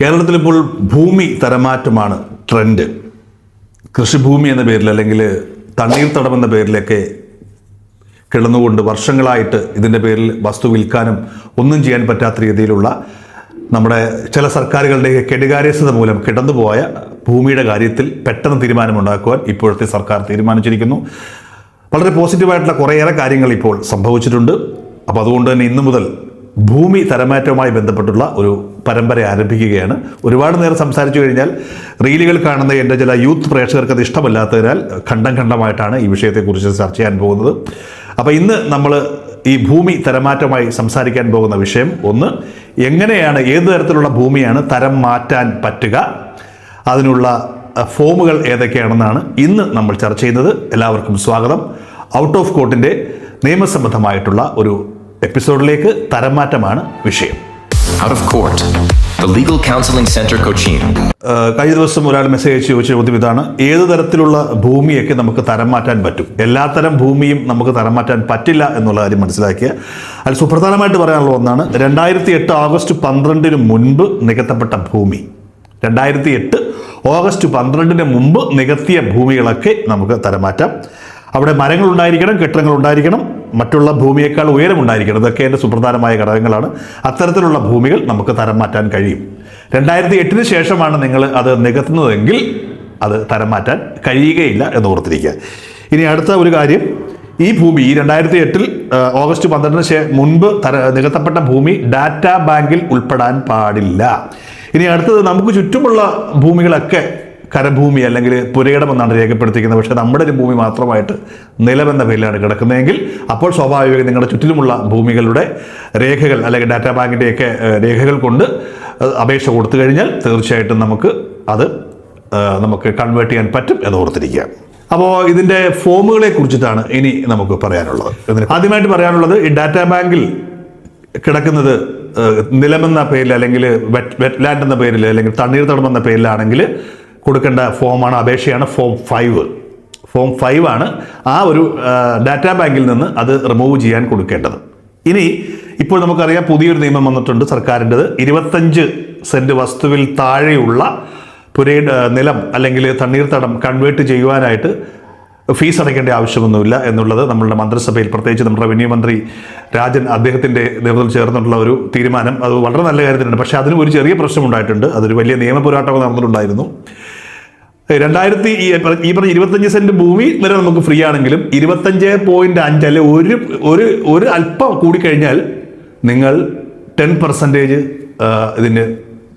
കേരളത്തിൽ ഇപ്പോൾ ഭൂമി തരമാറ്റമാണ് ട്രെൻഡ്. കൃഷിഭൂമി എന്ന പേരിൽ അല്ലെങ്കിൽ തണ്ണീർത്തടം എന്ന പേരിലൊക്കെ കിടന്നുകൊണ്ട് വർഷങ്ങളായിട്ട് ഇതിന്റെ പേരിൽ വസ്തു വിൽക്കാനും ഒന്നും ചെയ്യാൻ പറ്റാത്ത രീതിയിലുള്ള നമ്മുടെ ചില സർക്കാരുകളുടെ കെടുകാര്യസ്ഥത മൂലം കിടന്നുപോയ ഭൂമിയുടെ കാര്യത്തിൽ പെട്ടെന്ന് തീരുമാനമുണ്ടാക്കുവാൻ ഇപ്പോഴത്തെ സർക്കാർ തീരുമാനിച്ചിരിക്കുന്നു. വളരെ പോസിറ്റീവായിട്ടുള്ള കുറേയേറെ കാര്യങ്ങൾ ഇപ്പോൾ സംഭവിച്ചിട്ടുണ്ട്. അപ്പോൾ അതുകൊണ്ട് തന്നെ ഇന്നു മുതൽ ഭൂമി തരമാറ്റവുമായി ബന്ധപ്പെട്ടുള്ള ഒരു പരമ്പര ആരംഭിക്കുകയാണ്. ഒരുപാട് നേരം സംസാരിച്ചു കഴിഞ്ഞാൽ റീലുകൾ കാണുന്ന എന്റെ ചില യൂത്ത് പ്രേക്ഷകർക്ക് അത് ഇഷ്ടമല്ലാത്തതിനാൽ ഖണ്ഡം ഖണ്ഡമായിട്ടാണ് ഈ വിഷയത്തെക്കുറിച്ച് ചർച്ച ചെയ്യാൻ പോകുന്നത്. അപ്പോൾ ഇന്ന് നമ്മൾ ഈ ഭൂമി തരമാറ്റമായി സംസാരിക്കാൻ പോകുന്ന വിഷയം ഒന്ന് എങ്ങനെയാണ് ഏത് തരത്തിലുള്ള ഭൂമിയാണ് തരം മാറ്റാൻ പറ്റുക? അതിനുള്ള ഫോമുകൾ ഏതൊക്കെയാണെന്നാണ് ഇന്ന് നമ്മൾ ചർച്ച ചെയ്യുന്നത്. എല്ലാവർക്കും സ്വാഗതം. ഔട്ട് ഓഫ് കോർട്ടിന്റെ നിയമസംബന്ധമായിട്ടുള്ള ഒരു എപ്പിസോഡിലേക്ക് തരംമാറ്റമാണ് വിഷയം. Out of Court, the Legal Counseling Center Cochin. കഴിഞ്ഞ ദിവസം ഒരാൾ മെസ്സേജ് അയച്ച് ചോദിച്ച ചോദ്യം ഇതാണ്. ഏത് തരത്തിലുള്ള ഭൂമിയൊക്കെ നമുക്ക് തരം മാറ്റാൻ പറ്റും? എല്ലാത്തരം ഭൂമിയും നമുക്ക് തരം മാറ്റാൻ പറ്റില്ല എന്നുള്ള കാര്യം മനസ്സിലാക്കിയ. അതിൽ സുപ്രധാനമായിട്ട് പറയാനുള്ള ഒന്നാണ് രണ്ടായിരത്തി എട്ട് ഓഗസ്റ്റ് പന്ത്രണ്ടിന് മുൻപ് നികത്തപ്പെട്ട ഭൂമി. രണ്ടായിരത്തി എട്ട് ഓഗസ്റ്റ് പന്ത്രണ്ടിന് മുമ്പ് നികത്തിയ ഭൂമികളൊക്കെ നമുക്ക് തരം മാറ്റാം. അവിടെ മരങ്ങൾ ഉണ്ടായിരിക്കണം കെട്ടിടങ്ങൾ ഉണ്ടായിരിക്കണം. മറ്റുള്ള ഭൂമിയേക്കാൾ ഉയരമുണ്ടായിരിക്കണം. ഇതൊക്കെ എന്റെ സുപ്രധാനമായ ഘടകങ്ങളാണ്. അത്തരത്തിലുള്ള ഭൂമികൾ നമുക്ക് തരം മാറ്റാൻ കഴിയും. രണ്ടായിരത്തി എട്ടിന് ശേഷമാണ് നിങ്ങൾ അത് നികത്തുന്നതെങ്കിൽ അത് തരം മാറ്റാൻ കഴിയുകയില്ല എന്ന് ഓർത്തിരിക്കുക. ഇനി അടുത്ത ഒരു കാര്യം ഈ ഭൂമി രണ്ടായിരത്തി എട്ടിൽ ഓഗസ്റ്റ് പന്ത്രണ്ടിന് ശേ മുൻപ് തര നികത്തപ്പെട്ട ഭൂമി ഡാറ്റാ ബാങ്കിൽ ഉൾപ്പെടാൻ പാടില്ല. ഇനി അടുത്തത് നമുക്ക് ചുറ്റുമുള്ള ഭൂമികളൊക്കെ കരഭൂമി അല്ലെങ്കിൽ പുരയിടം എന്നാണ് രേഖപ്പെടുത്തിയിരിക്കുന്നത്. പക്ഷേ നമ്മുടെ ഒരു ഭൂമി മാത്രമായിട്ട് നിലമെന്ന പേരിലാണ് കിടക്കുന്നതെങ്കിൽ അപ്പോൾ സ്വാഭാവികമായി നിങ്ങളുടെ ചുറ്റിലുമുള്ള ഭൂമികളുടെ രേഖകൾ അല്ലെങ്കിൽ ഡാറ്റാ ബാങ്കിന്റെയൊക്കെ രേഖകൾ കൊണ്ട് അപേക്ഷ കൊടുത്തു കഴിഞ്ഞാൽ തീർച്ചയായിട്ടും നമുക്ക് അത് നമുക്ക് കൺവേർട്ട് ചെയ്യാൻ പറ്റും എന്ന് ഓർത്തിരിക്കുക. അപ്പോൾ ഇതിന്റെ ഫോമുകളെ കുറിച്ചിട്ടാണ് ഇനി നമുക്ക് പറയാനുള്ളത്. ആദ്യമായിട്ട് പറയാനുള്ളത് ഈ ഡാറ്റാ ബാങ്കിൽ കിടക്കുന്നത് നിലമെന്ന പേരിൽ അല്ലെങ്കിൽ വെറ്റ് വെറ്റ്ലാൻഡ് എന്ന പേരിൽ അല്ലെങ്കിൽ തണ്ണീർത്തടം എന്ന പേരിലാണെങ്കിൽ കൊടുക്കേണ്ട ഫോമാണ് അപേക്ഷയാണ് ഫോം ഫൈവ് ഫോം ഫൈവ് ആണ് ആ ഒരു ഡാറ്റാ ബാങ്കിൽ നിന്ന് അത് റിമൂവ് ചെയ്യാൻ കൊടുക്കേണ്ടത്. ഇനി ഇപ്പോൾ നമുക്കറിയാം പുതിയൊരു നിയമം വന്നിട്ടുണ്ട് സർക്കാരിന്റെത്. ഇരുപത്തഞ്ച് സെന്റ് വസ്തുവിൽ താഴെയുള്ള പുരയുടെ നിലം അല്ലെങ്കിൽ തണ്ണീർത്തടം കൺവേർട്ട് ചെയ്യുവാനായിട്ട് ഫീസ് അടയ്ക്കേണ്ട ആവശ്യമൊന്നുമില്ല എന്നുള്ളത് നമ്മളുടെ മന്ത്രിസഭയിൽ പ്രത്യേകിച്ച് നമ്മുടെ റവന്യൂ മന്ത്രി രാജൻ അദ്ദേഹത്തിന്റെ നേതൃത്വത്തിൽ ചേർന്നിട്ടുള്ള ഒരു തീരുമാനം. അത് വളരെ നല്ല കാര്യത്തിനുണ്ട് പക്ഷേ അതിനും ഒരു ചെറിയ പ്രശ്നമുണ്ടായിട്ടുണ്ട് അതൊരു വലിയ നിയമ പോരാട്ടം നടന്നിട്ടുണ്ടായിരുന്നു. രണ്ടായിരത്തി ഈ പറഞ്ഞ ഇരുപത്തഞ്ച് സെന്റ് ഭൂമി വരെ നമുക്ക് ഫ്രീ ആണെങ്കിലും ഇരുപത്തഞ്ച് പോയിന്റ് അഞ്ച് അല്ലെ ഒരു ഒരു ഒരു അല്പം കൂടിക്കഴിഞ്ഞാൽ നിങ്ങൾ ടെൻ പെർസെന്റേജ് ഇതിന്